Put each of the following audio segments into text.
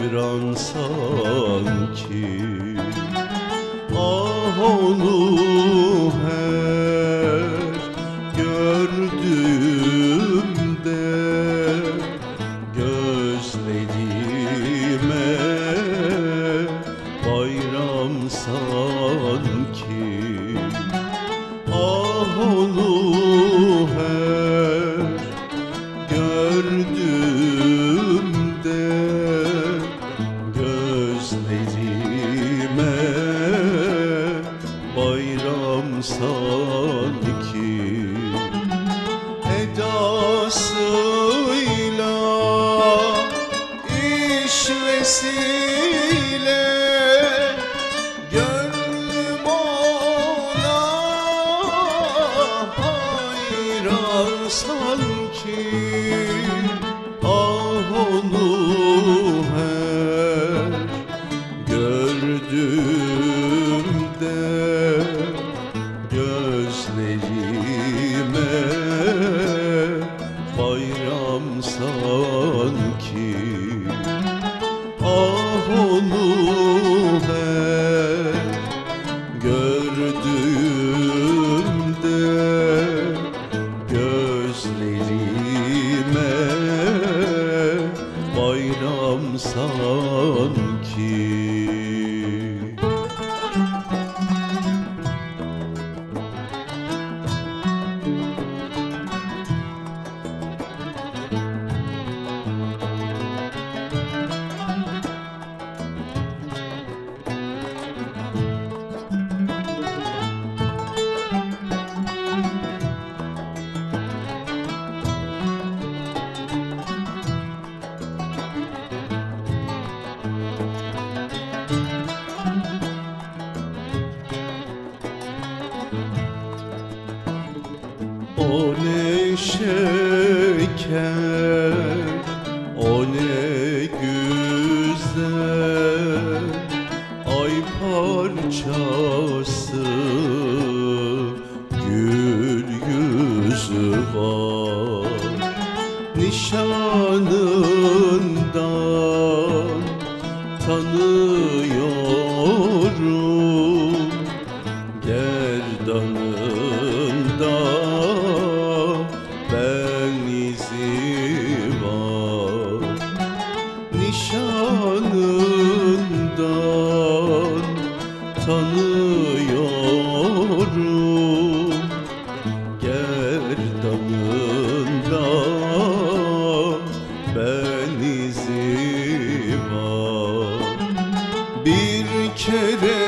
devran sanki Ah onu her edasıyla işvesiyle bayram sanki. Ah onu her gördüğümde gözlerime bayram sanki şeker, o ne güzel. Ay parçası gül yüzü var. Nişanından tanıyorum. Gerdanında bir kerecik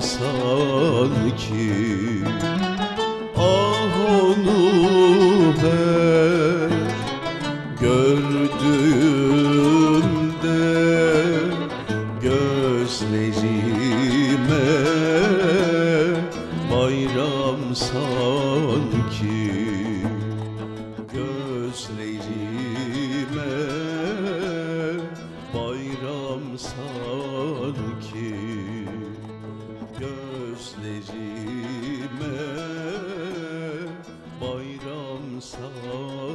sanki ah onu her gördüğümde gözlerime bayram sanki gözlerime bayram sanki gözlerime bayram sanki